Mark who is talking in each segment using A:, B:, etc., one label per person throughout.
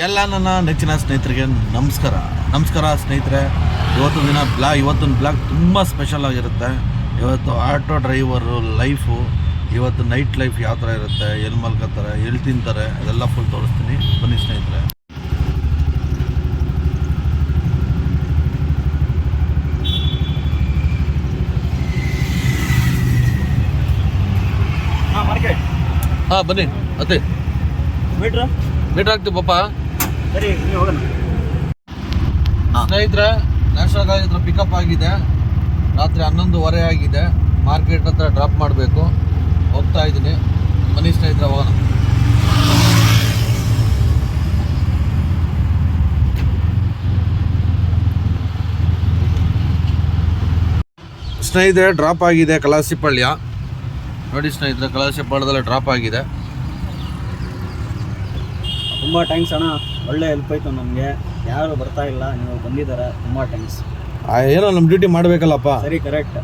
A: ಎಲ್ಲ ನನ್ನ ನೆಚ್ಚಿನ ಸ್ನೇಹಿತರಿಗೆ ನಮಸ್ಕಾರ. ನಮಸ್ಕಾರ ಸ್ನೇಹಿತರೆ. ಇವತ್ತು ದಿನ ಬ್ಲಾ ಇವತ್ತಿನ ಬ್ಲಾಗ್ ತುಂಬ ಸ್ಪೆಷಲ್ ಆಗಿರುತ್ತೆ. ಇವತ್ತು ಆಟೋ ಡ್ರೈವರು ಲೈಫು ಇವತ್ತು ನೈಟ್ ಲೈಫ್ ಯಾವ ಥರ ಇರುತ್ತೆ ಎಲ್ಲಿ ಮಲ್ಕೋತಾರೆ ಎಲ್ಲಿ ತಿಂತಾರೆ ಅದೆಲ್ಲ ಫುಲ್ ತೋರಿಸ್ತೀನಿ. ಬನ್ನಿ ಸ್ನೇಹಿತರೆ.
B: ಹಾಂ
A: ಬನ್ನಿ. ಅದೇ
B: ಮೀಟ್ರ್?
A: ಮೀಟ್ರ್ ಹಾಕ್ತೀವಿ ಪಾಪ ಸ್ನೇಹಿತರೆ ನ್ಯಾಷನಲ್ ಕಾಲೇಜ್ ಹತ್ರ ಪಿಕಪ್ ಆಗಿದೆ. ರಾತ್ರಿ ಹನ್ನೊಂದುವರೆ ಆಗಿದೆ. ಮಾರ್ಕೆಟ್ ಹತ್ರ ಡ್ರಾಪ್ ಮಾಡಬೇಕು. ಹೋಗ್ತಾ ಇದ್ದೀನಿ. ಮನಿ ಸ್ನೇಹಿತರೆ ಹೋಗೋಣ. ಸ್ನೇಹಿತರೆ ಡ್ರಾಪ್ ಆಗಿದೆ ಕಲಾಸಿಪಳ್ಯ ನೋಡಿ ಸ್ನೇಹಿತರೆ ಕಲಾಸಿಪಳ್ಯದಲ್ಲಿ ಡ್ರಾಪ್ ಆಗಿದೆ.
B: ತುಂಬ ಟ್ಯಾಂಕ್ಸ್ ಅಣ್ಣ. ಒಳ್ಳೆ ಹೆಲ್ಪ್ ಆಯಿತು ನಮಗೆ. ಯಾರು ಬರ್ತಾ ಇಲ್ಲ ನೀವು ಬಂದಿದ್ದಾರೆ ತುಂಬ ಥ್ಯಾಂಕ್ಸ್
A: ಆ, ಏನೋ ನಮ್ಮ ಡ್ಯೂಟಿ ಮಾಡಬೇಕಲ್ಲಪ್ಪ.
B: ಸರಿ ಕರೆಕ್ಟ್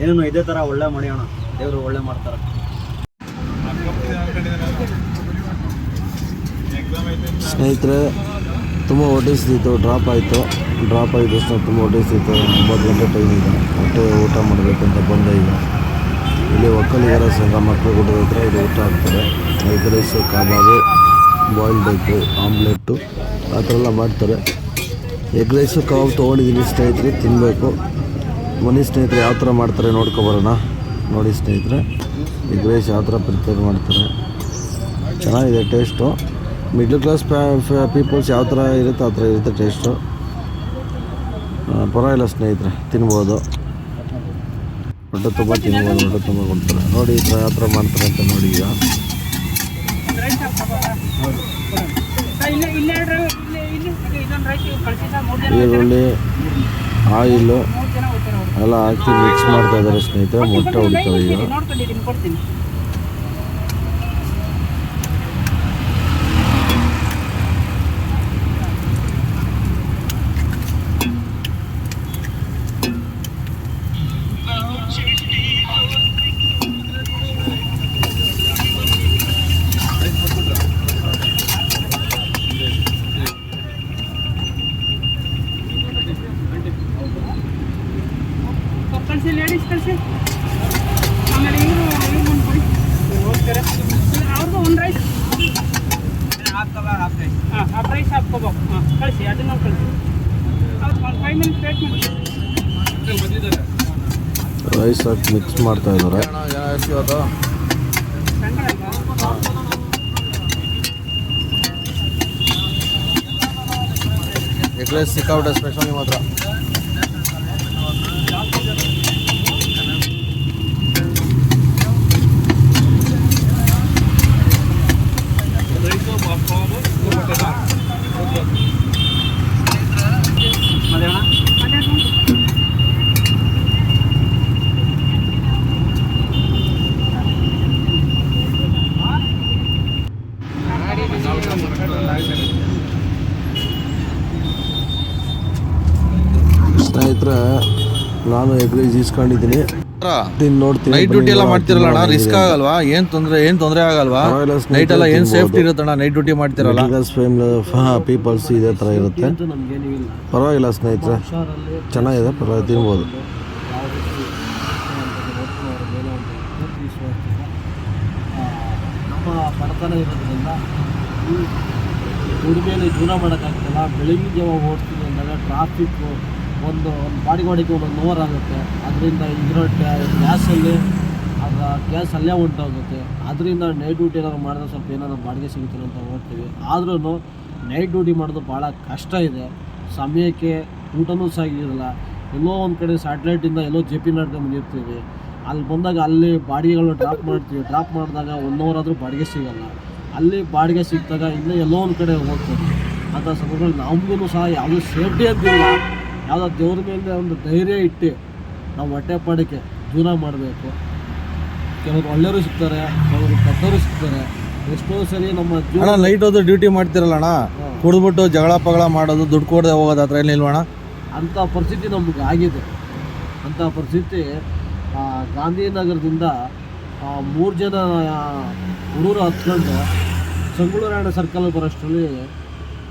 B: ಏನೇನು ಇದೇ ಥರ ಒಳ್ಳೆ ಮಾಡಿಯೋಣ ದೇವರು ಒಳ್ಳೆ ಮಾಡ್ತಾರೆ.
C: ಸ್ನೇಹಿತರೆ ತುಂಬ ಹೊಟ್ಟಿಸ್ತಿತ್ತು ಡ್ರಾಪ್ ಆಯಿತು. ಡ್ರಾಪ್ ಆಗಿದ್ದ ತಕ್ಷಣ ತುಂಬ ಹೊಟ್ಟಿಸ್ತಿತ್ತು ಒಂಬತ್ತು ಗಂಟೆ ಟೈಮ್ ಇದೆ. ಹೊಟ್ಟೆ ಊಟ ಮಾಡಬೇಕು ಅಂತ ಬಂದೆ ಈಗ. ಇಲ್ಲಿ ಒಕ್ಕಲಿಗರ ಸಂಘ ಮಕ್ಕಳು ಹತ್ರ ಇದು ಊಟ ಹಾಕ್ತಾರೆ. ರೈಸು ಕಬಾಬು. ಬಾಯ್ಲ್ಡ್ ಎಗ್ಗು ಆಮ್ಲೆಟ್ಟು ಆ ಥರ ಎಲ್ಲ ಮಾಡ್ತಾರೆ. ಎಗ್ ರೈಸು ಕಬಾಬ್ ತೊಗೊಂಡಿದ್ದೀನಿ ಸ್ನೇಹಿತರೆ ತಿನ್ನಬೇಕು ಮನೆ ಸ್ನೇಹಿತರೆ ಯಾವ ಥರ ಮಾಡ್ತಾರೆ ನೋಡ್ಕೊಬರೋಣ ನೋಡಿ ಸ್ನೇಹಿತರೆ ಎಗ್ ರೈಸ್ ಯಾವ ಥರ ಪ್ರಿಪೇರ್ ಮಾಡ್ತಾರೆ. ಚೆನ್ನಾಗಿದೆ ಟೇಸ್ಟು ಮಿಡ್ಲ್ ಕ್ಲಾಸ್ ಪೀಪಲ್ಸ್ ಯಾವ ಥರ ಇರುತ್ತೆ, ಆ ಥರ ಇರುತ್ತೆ ಟೇಸ್ಟು ಪರವಾಗಿಲ್ಲ ಸ್ನೇಹಿತರೆ, ತಿನ್ಬೋದು. ಹೊಟ್ಟೆ ತುಂಬ ತಿನ್ಬೋದು, ಹೊಟ್ಟೆ ತುಂಬ ಕೊಡ್ತಾರೆ. ನೋಡಿ ಈ ಥರ ಯಾವ ಥರ ಮಾಡ್ತಾರೆ ಅಂತ ನೋಡಿ ಈಗ. ಈರುಳ್ಳಿ ಆಯಿಲು ಎಲ್ಲ ಹಾಕಿ ಮಿಕ್ಸ್ ಮಾಡ್ತಾ ಇದ್ದಾರೆ ಸ್ನೇಹಿತರೆ ಮೊಟ್ಟೆ ಹೊಡಿತಾವೆ ಈಗ
D: ಕಳಿಸಿ ಲೇಡೀಸ್ ಕಳಿಸಿ ಆಮೇಲೆ ಇವರು ಇವ್ರು ಒಂದು ಕೊಡಿ ಹೋಗ್ತಾರೆ ಅವ್ರದ್ದು ಒಂದು ರೈಸ್ ಹಾಂ ಹಾಫ್ ರೈಸ್ ಹಾಫ್ ಕಬಾಬ್ ಹಾಂ ಕಳಿಸಿ ಅದನ್ನು ಕಳಿಸಿ. ಅವ್ರು ಒಂದು ಫೈವ್ ಮಿನಿಟ್ಸ್ ವೇಟ್ ಮಾಡಿ
C: ರೈಸ್ ಹಾಕಿ ಮಿಕ್ಸ್ ಮಾಡ್ತಾ ಇದ್ದಾರೆ.
A: ಇವತ್ತು
D: ಸಂಕಳ ಅಲ್ವಾ
A: ಎಗ್ ರೈಸ್ ಸಿಕ್ಕಾಬಿಟ್ಟೆ ಸ್ಪೆಷಲ್ ನಿಮ್ಮ ಹತ್ರ
B: ಅದೇ ಅಣ್ಣ
D: ಅದೇ
C: ಸ್ನೇಹಿತರೆ ನಾನು ಎಗ್ ರೈಸ್ ಇಸ್ಕೊಂಡಿದ್ದೀನಿ ತಿಂದು ನೋಡ್ತೀನಿ
A: ನೈಟ್ ಡ್ಯೂಟಿ ಎಲ್ಲ ಮಾಡ್ತಿರಲ್ಲ ಅಣ್ಣ ರಿಸ್ಕ್. ಆಗಲ್ವಾ? ಏನ್ ತೊಂದ್ರೆ ಏನ್ ತೊಂದ್ರೆ ಆಗಲ್ವಾ? ನೈಟ್ ಎಲ್ಲ ಏನ್ ಸೇಫ್ಟಿ
C: ಇರುತ್ತೆ
A: ಇರುತ್ತಣ್ಣ ನೈಟ್ ಡ್ಯೂಟಿ ಮಾಡ್ತಿರಲ್ಲ?
C: ಪೀಪಲ್ಸ್ ಇದೇ ಥರ ಇರುತ್ತೆ. ಪರವಾಗಿಲ್ಲ ಸ್ನೇಹಿತರೆ. ಚೆನ್ನಾಗಿದೆ ಪರವಾಗಿಲ್ಲ ತಿನ್ಬೋದು.
B: ಬಡತನ ಇರೋದ್ರಿಂದ ಈ ದುಡಿಮೆಯಲ್ಲಿ ಜೀವನ ಮಾಡೋಕ್ಕಾಗ್ತಿಲ್ಲ ಬೆಳಗಿನ ಜಾವ ಓಡ್ತೀವಿ ಅಂದಾಗ ಟ್ರಾಫಿಕ್ಕು ಒಂದು ಒಂದು ಬಾಡಿ ಬಾಡಿಗೆ ಒಂದು ಓವರ್ ಆಗುತ್ತೆ. ಅದರಿಂದ ಇರೋ ಗ್ಯಾಸಲ್ಲಿ ಅದರ ಗ್ಯಾಸ್ ಅಲ್ಲೇ ಉಂಟಾಗುತ್ತೆ. ಅದರಿಂದ ನೈಟ್ ಡ್ಯೂಟಿ ಏನಾದ್ರು ಮಾಡಿದ್ರೆ ಸ್ವಲ್ಪ ಏನಾದ್ರು ಬಾಡಿಗೆ ಸಿಗುತ್ತೆ ಅಂತ ಹೋಗ್ತೀವಿ ಆದ್ರೂ ನೈಟ್ ಡ್ಯೂಟಿ ಮಾಡೋದು ಭಾಳ ಕಷ್ಟ ಇದೆ. ಸಮಯಕ್ಕೆ ಊಟನೂ ಸಾಗಿರಲ್ಲ ಎಲ್ಲೋ ಒಂದು ಕಡೆ ಸ್ಯಾಟಲೈಟಿಂದ ಎಲ್ಲೋ ಜೆ ಪಿ ನಡ್ಕೊಂಡು ಬಂದಿರ್ತೀವಿ. ಅಲ್ಲಿ ಬಂದಾಗ ಅಲ್ಲಿ ಬಾಡಿಗೆಗಳು ಡ್ರಾಪ್ ಮಾಡ್ತೀವಿ. ಡ್ರಾಪ್ ಮಾಡಿದಾಗ ಒನ್ ಅವರ್ ಆದರೂ ಬಾಡಿಗೆ ಸಿಗಲ್ಲ. ಅಲ್ಲಿ ಬಾಡಿಗೆ ಸಿಕ್ಕಿದಾಗ ಇನ್ನೂ ಎಲ್ಲೋ ಒಂದು ಕಡೆ ಹೋಗ್ತೀವಿ. ಅಂತ ಸಂದರ್ಭದಲ್ಲಿ ನಮಗೂ ಸಹ ಯಾವುದೂ ಸೇಫ್ಟಿ ಅಂತಿಲ್ಲ ಯಾವುದೋ ದೇವ್ರ ಮೇಲೆ ಒಂದು ಧೈರ್ಯ ಇಟ್ಟು ನಾವು ಹೊಟ್ಟೆ ಪಾಡಕ್ಕೆ ಜೀವನ ಮಾಡಬೇಕು. ಕೆಲವರು ಒಳ್ಳೆಯವರು ಸಿಗ್ತಾರೆ ಕೆಲವರು ಕೆಟ್ಟವರು ಸಿಗ್ತಾರೆ. ಎಷ್ಟೋ ಸರಿ ನಮ್ಮ
A: ಅಣ್ಣ
B: ಜೀವನ
A: ಲೈಟ್ ಹೊತ್ತು ಡ್ಯೂಟಿ ಮಾಡ್ತಿರಲ್ಲ ಅಣ್ಣ? ಕುಡಿದ್ಬಿಟ್ಟು ಜಗಳ ಪಗಳ ಮಾಡೋದು ದುಡ್ಡು ಕೊಡದೆ ಹೋಗೋದು ಹತ್ರ ಏನಿಲ್ವಣ
B: ಅಂಥ ಪರಿಸ್ಥಿತಿ ನಮ್ಗೆ ಆಗಿದೆ. ಅಂಥ ಪರಿಸ್ಥಿತಿ ಆ, ಗಾಂಧಿನಗರದಿಂದ ಮೂರು ಜನ ಹುಡುಗರು ಹತ್ಕೊಂಡು ಸಂಗೊಳ್ಳಿ ಸರ್ಕಲ್ ಬರೋಷ್ಟರಲ್ಲಿ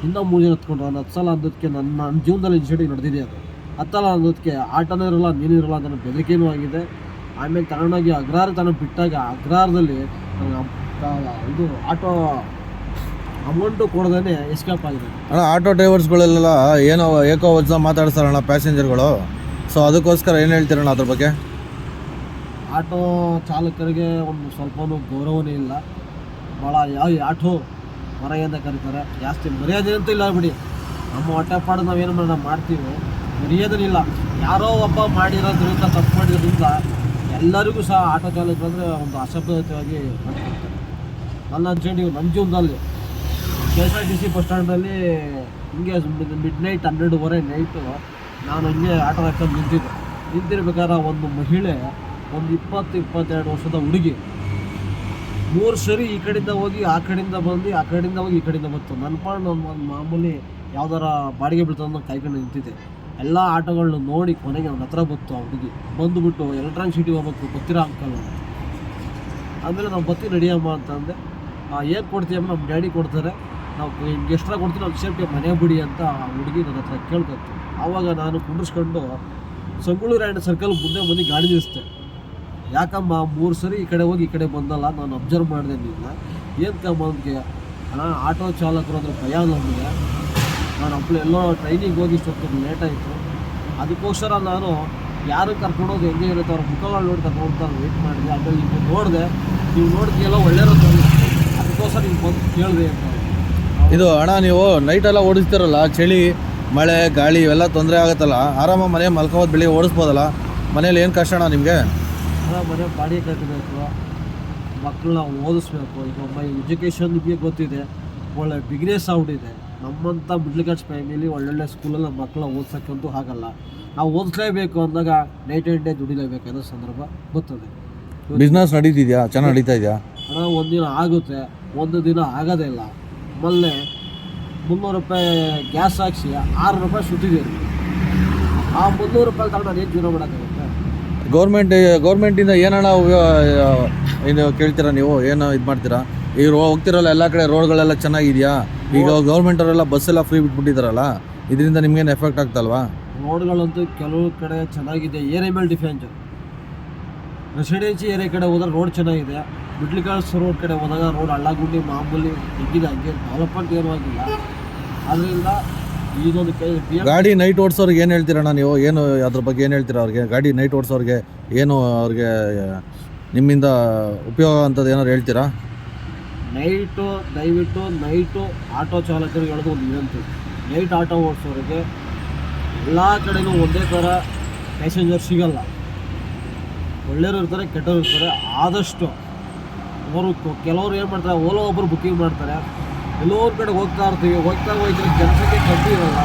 B: ಇನ್ನೂ ಮೂರು ಜನ ಹತ್ಕೊಂಡು ನಾನು ಹತ್ತು ಸಲ ಅಂದದಕ್ಕೆ ನನ್ನ ನನ್ನ ಜೀವನದಲ್ಲಿ ಇನ್ಸಿಡೆಂಟ್ ನಡೆದಿದೆ ಅದು. ಹತ್ತಲ್ಲ ಅನ್ನೋದಕ್ಕೆ ಆಟನೂ ಇರಲ್ಲ ನೀನು ಇರಲ್ಲ ಅಂತ ನನ್ನ ಬೆದರಿಕೆನೂ ಆಗಿದೆ. ಆಮೇಲೆ ತಗೊಂಡೋಗಿ ಅಗ್ರಹಾರ ತನಕ ಬಿಟ್ಟಾಗ ಅಗ್ರಹಾರದಲ್ಲಿ ಇದು ಆಟೋ ಅಮೌಂಟು ಕೊಡದೇ ಎಸ್ಕೇಪ್ ಆಗಿದೆ.
A: ಅಣ್ಣ ಆಟೋ ಡ್ರೈವರ್ಸ್ಗಳೆಲ್ಲ ಏನೋ ಏಕೋ ವಜ್ಜ ಮಾತಾಡ್ತಾರಣ್ಣ ಪ್ಯಾಸೆಂಜರ್ಗಳು. ಸೊ ಅದಕ್ಕೋಸ್ಕರ ಏನು ಹೇಳ್ತೀರಣ್ಣ ಅದ್ರ ಬಗ್ಗೆ?
B: ಆಟೋ ಚಾಲಕರಿಗೆ ಒಂದು ಸ್ವಲ್ಪನೂ ಗೌರವನೇ ಇಲ್ಲ. ಭಾಳ ಯಾವ ಆಟೋ ಮರೆಯಿಂದ ಕರೀತಾರೆ. ಜಾಸ್ತಿ ಮರ್ಯಾದೆ ಅಂತ ಇಲ್ಲ ಬಿಡಿ. ನಮ್ಮ ಹೊಟ್ಟೆಪಾಡು ನಾವೇನು ನಾವು ಮಾಡ್ತೀವಿ? ಮರ್ಯಾದೆ ಇಲ್ಲ. ಯಾರೋ ಒಬ್ಬ ಮಾಡಿರೋದ್ರಿಂದ ತಪ್ಪು ಮಾಡಿರೋದ್ರಿಂದ ಎಲ್ಲರಿಗೂ ಸಹ ಆಟೋ ಚಾಲಕರು ಅಂದರೆ ಒಂದು ಅಸಭ್ಯತೆಯಾಗಿ ನನ್ನ ಅನ್ಸಂಡಿ ನನ್ನ ಜೀವನದಲ್ಲಿ K S R T C bus ಸ್ಟ್ಯಾಂಡಲ್ಲಿ ಹಿಂಗೆ ಮಿಡ್ ನೈಟ್ ಹನ್ನೆರಡುವರೆ ನೈಟು ನಾನು ಹಿಂಗೆ ಆಟೋ ಹಾಕೊಂಡು ನಿಂತಿದ್ದೆ. ನಿಂತಿರ್ಬೇಕಾದ್ರೆ ಒಂದು ಮಹಿಳೆ ಒಂದು ಇಪ್ಪತ್ತು, ಇಪ್ಪತ್ತೆರಡು ವರ್ಷದ ಹುಡುಗಿ ಮೂರು ಸರಿ ಈ ಕಡೆಯಿಂದ ಹೋಗಿ, ಆ ಕಡೆಯಿಂದ ಬಂದು, ಆ ಕಡೆಯಿಂದ ಹೋಗಿ, ಈ ಕಡೆಯಿಂದ ಬಂತು. ನನ್ನ ಪಾಡು ನಾನು ಒಂದು ಮಾಮೂಲಿ ಯಾವ್ದಾರ ಬಾಡಿಗೆ ಬೀಳ್ತದೆ ಕಾಯ್ಕೊಂಡು ನಿಂತಿದ್ದೆ. ಎಲ್ಲ ಆಟೋಗಳನ್ನ ನೋಡಿ ಕೊನೆಗೆ ನನ್ನ ಹತ್ರ ಬಂತು ಆ ಹುಡುಗಿ. ಬಂದುಬಿಟ್ಟು ಎಲೆಕ್ಟ್ರಾನಿಕ್ ಸಿಟಿ ಹೋಗ್ಬೇಕು, ಗೊತ್ತಿರೋ ಅಂಕಲ್ ಆಮೇಲೆ ನಾವು ಬತ್ತಿ ನಡಿಯಮ್ಮ ಅಂತಂದೆ ಏನು ಕೊಡ್ತೀಯಮ್ಮ ನಮ್ಮ ಡ್ಯಾಡಿ ಕೊಡ್ತಾರೆ. ನಾವು ನಿಮ್ಗೆ ಎಷ್ಟರ ಕೊಡ್ತೀವಿ ಸೇಫ್ಟಿ ಮನೆ ಬಿಡಿ ಅಂತ ಆ ಹುಡುಗಿ ನನ್ನ ಹತ್ರ ಕೇಳ್ಕೊತು. ಆವಾಗ ನಾನು ಕುಂಡ್ರಿಸ್ಕೊಂಡು ಸಂಗೊಳ್ಳಿ ರಾಯಣ್ಣ ಸರ್ಕಲ್ ಮುಂದೆ ಬಂದು ಗಾಡಿ ನಿಲ್ಲಿಸ್ದೆ ಯಾಕಮ್ಮ, ಮೂರು ಸರಿ ಈ ಕಡೆ ಹೋಗಿ ಈ ಕಡೆ ಬಂದಲ್ಲ, ನಾನು ಅಬ್ಸರ್ವ್ ಮಾಡಿದೆ ನಿನ್ನ. ಏನು ಕಮ್ಮ ಅಂದ್ಕೆ? ಅಣ್ಣ, ಆಟೋ ಚಾಲಕರು ಅಂದ್ರೆ ಭಯ ನಮಗೆ. ನಾನು ಒಬ್ಬಳು ಎಲ್ಲೋ ಟ್ರೈನಿಂಗ್ ಹೋಗಿ ಸ್ವಲ್ಪ ಲೇಟ್ ಆಯಿತು. ಅದಕ್ಕೋಸ್ಕರ ನಾನು ಯಾರು ಕರ್ಕೊಂಡೋಗಿ ಹೆಂಗೆ ಇರುತ್ತೆ ಅವ್ರ ಮುಖಗಳು ನೋಡಿ ಕರ್ಕೊಂಡು ವೆಯ್ಟ್ ಮಾಡಿದೆ. ಆಮೇಲೆ ನೀವು ನೋಡಿದೆ. ನೀವು ನೋಡ್ತೀಯಲ್ಲ ಒಳ್ಳೆಯವರು ಅದಕ್ಕೋಸ್ಕರ ನೀವು ಬಂದು ಕೇಳಿದೆ ಅಂತ
A: ಇದು ಅಣ್ಣ, ನೀವು ನೈಟೆಲ್ಲ ಓಡಿಸ್ತಿರಲ್ಲ, ಚಳಿ, ಮಳೆ, ಗಾಳಿ ಇವೆಲ್ಲ ತೊಂದರೆ ಆಗುತ್ತಲ್ಲ. ಆರಾಮ ಮನೆ ಮಲ್ಕೋದು ಬೆಳಿಗ್ಗೆ ಓಡಿಸ್ಬೋದಲ್ಲ. ಮನೇಲಿ ಏನು ಕಷ್ಟ ಅಣ್ಣ ನಿಮಗೆ?
B: ಅಣ್ಣ ಮನೆ ಬಾಡಿಗೆ ಕಟ್ಟಬೇಕು ಮಕ್ಕಳನ್ನ ಓದಿಸ್ಬೇಕು. ಈಗ ಒಬ್ಬ ಎಜುಕೇಷನ್ಗೆ ಗೊತ್ತಿದೆ ಒಳ್ಳೆ ಬಿಗ್ನೆಸ್ ಆಗ್ಬಿಟ್ಟಿದೆ ನಮ್ಮಂಥ ಮಿಡ್ಲ್ ಕ್ಲಾಸ್ ಫ್ಯಾಮಿಲಿ ಒಳ್ಳೊಳ್ಳೆ ಸ್ಕೂಲಲ್ಲಿ ನಮ್ಮ ಮಕ್ಕಳನ್ನ ಓದ್ಸೋಕ್ಕಂತೂ ಆಗಲ್ಲ. ನಾವು ಓದಿಸ್ಲೇಬೇಕು ಅಂದಾಗ ನೈಟ್ ಆ್ಯಂಡ್ ಡೇ ದುಡಿಲೇಬೇಕಾದ ಸಂದರ್ಭ ಗೊತ್ತದೆ
A: ಬಿಸ್ನೆಸ್ ನಡೀತಿದ್ಯಾ? ಚೆನ್ನಾಗಿ ನಡೀತಾ ಇದೆಯಾ?
B: ಹಣ ಒಂದಿನ ಆಗುತ್ತೆ ಒಂದು ದಿನ ಆಗೋದೇ ಇಲ್ಲ. ಮೊನ್ನೆ ಮುನ್ನೂರು ರೂಪಾಯಿ ಗ್ಯಾಸ್ ಹಾಕ್ಸಿ ಆರು ರೂಪಾಯಿ ಸುತ್ತಿದ್ದೀರಿ ಆ ಮುನ್ನೂರು ರೂಪಾಯಿ ತಗೊಂಡು ನಾನು ಏನು ಜೀವನ ಮಾಡೋಕ್ಕಾಗುತ್ತೆ
A: ಗೌರ್ಮೆಂಟ್ ಗೌರ್ಮೆಂಟಿಂದ ಏನಣ್ಣ ಏನು ಇದು ಕೇಳ್ತೀರಾ ನೀವು? ಏನು ಇದು ಮಾಡ್ತೀರಾ? ಈಗ ಹೋಗ್ತಿರಲ್ಲ ಎಲ್ಲ ಕಡೆ ರೋಡ್ಗಳೆಲ್ಲ ಚೆನ್ನಾಗಿದೆಯಾ? ಈಗ ಗೌರ್ಮೆಂಟ್ ಅವರೆಲ್ಲ ಬಸ್ ಎಲ್ಲ ಫ್ರೀ ಬಿಟ್ಬಿಟ್ಟಿದ್ದಾರಲ್ಲ ಇದರಿಂದ ನಿಮ್ಗೇನು ಎಫೆಕ್ಟ್ ಆಗ್ತಲ್ವಾ?
B: ರೋಡ್ಗಳಂತೂ ಕೆಲವು ಕಡೆ ಚೆನ್ನಾಗಿದೆ. ಏರಿಯಾ ಮೇಲೆ ಡಿಫೆನ್ಸ್ ರೆಸಿಡೆನ್ಸಿ ಏರಿಯಾ ಕಡೆ ಹೋದಾಗ ರೋಡ್ ಚೆನ್ನಾಗಿದೆ. ಮಿಡ್ಲ್ ಕ್ಲಾಸ್ ರೋಡ್ ಕಡೆ ಹೋದಾಗ ರೋಡ್ ಹಳ್ಳಗುಂಡಿ ಮಾಮೂಲಿ ಹೆಂಗಿದೆ ಹಂಗೆ ಡೆವಲಪ್ಮೆಂಟ್ ಏನೂ ಆಗಿಲ್ಲ. ಅದರಿಂದ
A: ಗಾಡಿ ನೈಟ್ ಓಡಿಸೋರಿಗೆ ಏನು ಹೇಳ್ತೀರಣ್ಣ ನೀವು? ಏನು ಅದ್ರ ಬಗ್ಗೆ ಏನು ಹೇಳ್ತೀರಾ ಅವ್ರಿಗೆ? ಗಾಡಿ ನೈಟ್ ಓಡಿಸೋರಿಗೆ ಏನು ಅವ್ರಿಗೆ ನಿಮ್ಮಿಂದ ಉಪಯೋಗ ಅಂಥದ್ದು ಏನಾದ್ರು ಹೇಳ್ತೀರಾ?
B: ನೈಟು ದಯವಿಟ್ಟು ನೈಟು ಆಟೋ ಚಾಲಕರಿಗೆ ಹೇಳೋದು ಒಂದು ವಿನಂತಿ. ನೈಟ್ ಆಟೋ ಓಡಿಸೋರಿಗೆ ಎಲ್ಲ ಕಡೆನೂ ಒಂದೇ ಥರ ಪ್ಯಾಸೆಂಜರ್ ಸಿಗಲ್ಲ. ಒಳ್ಳೆಯವರು ಇರ್ತಾರೆ ಕೆಟ್ಟವರು ಇರ್ತಾರೆ ಆದಷ್ಟು ಅವರು ಕೆಲವರು ಏನು ಮಾಡ್ತಾರೆ ಓಲೋ ಒಬ್ಬರು ಬುಕ್ಕಿಂಗ್ ಮಾಡ್ತಾರೆ. ಎಲ್ಲೋ ಒಂದ್ ಕಡೆ ಹೋಗ್ತಾ ಇರ್ತೀವಿ. ಹೋಗ್ತಾ ಹೋಯ್ತಾ ಜನಸಂಖ್ಯೆ ಕಮ್ಮಿ ಇರೋಲ್ಲ.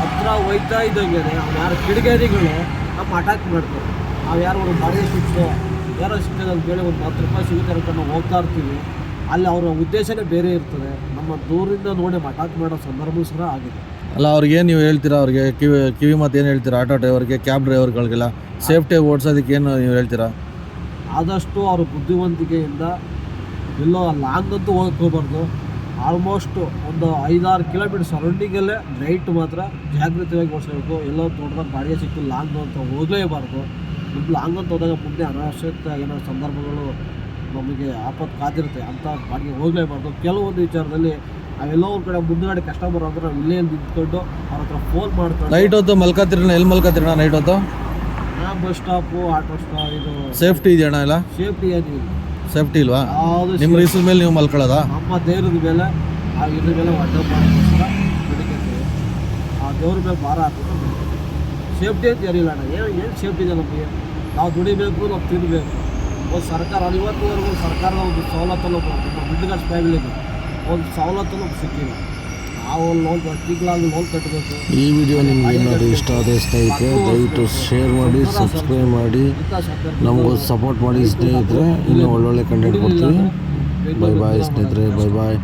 B: ಹತ್ರ ಹೋಗ್ತಾ ಇದ್ದಂಗೆ ಅವ್ನು ಯಾರು ಕಿಡಿಗೇರಿಗಳು ನಮ್ಮ ಅಟ್ಯಾಕ್ ಮಾಡ್ತಾರೆ ನಾವು ಯಾರು ಒಂದು ಬಾಡಿಗೆ ಸಿಕ್ಸು ಯಾರೋ ಸಿಗ್ತದೆ ಅಂತ ಹೇಳಿ ಒಂದು ಹತ್ತು ರೂಪಾಯಿ ಸಿಗುತ್ತೆ ಅಂತ ನಾವು ಹೋಗ್ತಾ ಇರ್ತೀವಿ. ಅಲ್ಲಿ ಅವರ ಉದ್ದೇಶನೇ ಬೇರೆ ಇರ್ತದೆ. ನಮ್ಮ ದೂರಿಂದ ನೋಡಿ ಅಟ್ಯಾಕ್ ಮಾಡೋ ಸಂದರ್ಭ ಸಹ ಆಗಿದೆ.
A: ಅಲ್ಲ ಅವ್ರಿಗೆ ಏನು ನೀವು ಹೇಳ್ತೀರಾ? ಅವ್ರಿಗೆ ಕಿವಿ ಕಿವಿ ಮತ್ತು ಏನು ಹೇಳ್ತೀರಾ? ಆಟೋ ಡ್ರೈವರ್ಗೆ ಕ್ಯಾಬ್ ಡ್ರೈವರ್ಗಳಿಗೆಲ್ಲ? ಸೇಫ್ಟಿ ಓಡಿಸೋದಕ್ಕೆ ಏನು ನೀವು ಹೇಳ್ತೀರಾ?
B: ಆದಷ್ಟು ಅವ್ರ ಬುದ್ಧಿವಂತಿಕೆಯಿಂದ ಎಲ್ಲೋ ಲಾಂಗ್ ಅಂತೂ ಹೋಗ್ಬಾರ್ದು. ಆಲ್ಮೋಸ್ಟ್ ಒಂದು ಐದಾರು ಕಿಲೋಮೀಟರ್ ಸರೌಂಡಿಂಗಲ್ಲೇ ರೈಟ್ ಮಾತ್ರ ಜಾಗೃತವಾಗಿ ಓಡಿಸಬೇಕು ಎಲ್ಲೋ ದೊಡ್ಡದಾಗ ಬಾಡಿಗೆ ಸಿಕ್ತು ಲಾಂಗ್ ಅಂತ ಹೋಗಲೇಬಾರ್ದು. ಇದು ಲಾಂಗ್ ಅಂತ ಹೋದಾಗ ಮುಂದೆ ಅನಾವಶ್ಯಕ ಏನೋ ಸಂದರ್ಭಗಳು ನಮಗೆ ಆಪತ್ತು ಕಾದಿರುತ್ತೆ ಅಂತ ಬಾಡಿಗೆ ಹೋಗಲೇಬಾರ್ದು. ಕೆಲವೊಂದು ವಿಚಾರದಲ್ಲಿ ನಾವೆಲ್ಲೋ ಒಂದು ಕಡೆ ಮುಂದುಗಡೆ ಕಸ್ಟಮರ್ ಅಂದ್ರೆ ನಾವು ಇಲ್ಲೇ ನಿಂತ್ಕೊಂಡು ಅವ್ರ ಹತ್ರ ಫೋನ್ ಮಾಡ್ಕೊಂಡು
A: ನೈಟ್ ಹೊತ್ತು ಮಲ್ಕತ್ತಿರಣ ಎಲ್ಲಿ ಮಲ್ಕತ್ತಿರಣ ನೈಟ್ ಹೊತ್ತು?
B: ಆ ಬಸ್ ಸ್ಟಾಪು ಆಟೋ ಸ್ಟಾಪ್ ಇದು
A: ಸೇಫ್ಟಿ ಇದೆಯಣ್ಣ ಎಲ್ಲ?
B: ಸೇಫ್ಟಿ ಏನಿಲ್ಲ.
A: ಸೇಫ್ಟಿ ಇಲ್ವಾ?
B: ಯಾವುದು
A: ನಿಮ್ಮ ರೀಸಲ್ ಮೇಲೆ ನೀವು ಮಲ್ಕೊಳ್ಳೋದಾ?
B: ನಮ್ಮ ದೇವ್ರದ ಮೇಲೆ ಆ ಇದ್ರ ಮೇಲೆ ಅಡ್ಡ ಮಾಡೋಕ್ಕೋಸ್ಕರ ಬೆಳಿಗ್ಗೆ ಆ ದೇವ್ರ ಮೇಲೆ ಭಾರ ಹಾಕ್ಬಿಟ್ಟು ಸೇಫ್ಟಿ ಅಂತ ಏನಿಲ್ಲ ಅಣ್ಣ. ಏನು ಏನು ಸೇಫ್ಟಿ ಇದೆ ನಮಗೆ? ನಾವು ದುಡಿಬೇಕು ನಾವು ತಿನ್ನಬೇಕು ಒಂದು ಸರ್ಕಾರ ಅದು ಸರ್ಕಾರದ ಒಂದು ಸವಲತ್ತನ್ನು ನಮ್ಮ ಮಿಡ್ಲ್ ಕ್ಲಾಸ್ ಫ್ಯಾಮಿಲಿಗೆ ಒಂದು ಸವಲತ್ತನ್ನು ಸಿಕ್ಕಿಲ್ಲ.
C: ಈ ವಿಡಿಯೋ ನಿಮ್ಗೆ ಏನಾದರೂ ಇಷ್ಟ ಆದರೆ ಸ್ನೇಹಿತರೆ ದಯವಿಟ್ಟು ಶೇರ್ ಮಾಡಿ ಸಬ್ಸ್ಕ್ರೈಬ್ ಮಾಡಿ. ನಮಗೂ ಸಪೋರ್ಟ್ ಮಾಡಿ ಸ್ನೇಹಿತರೆ ಇನ್ನೂ ಒಳ್ಳೊಳ್ಳೆ ಕಂಟೆಂಟ್ ಕೊಡ್ತೀವಿ. ಬೈ ಬಾಯ್ ಸ್ನೇಹಿತರೆ ಬೈ ಬಾಯ್